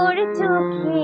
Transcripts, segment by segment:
তোর চোখে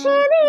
সেদিন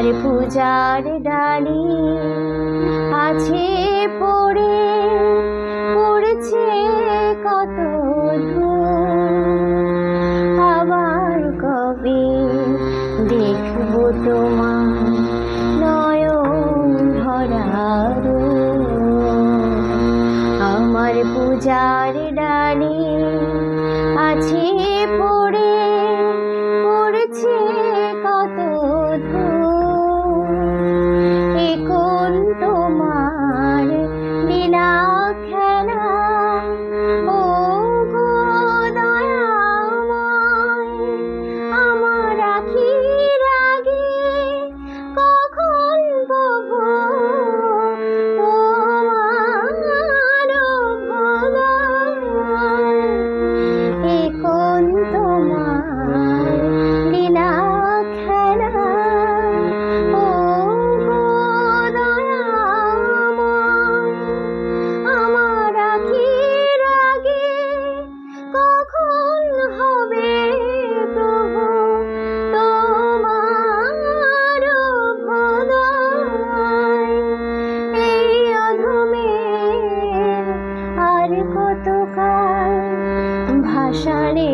আমার পূজার ডালি আছে পড়ে পড়েছে কত কতকাল ভাষারে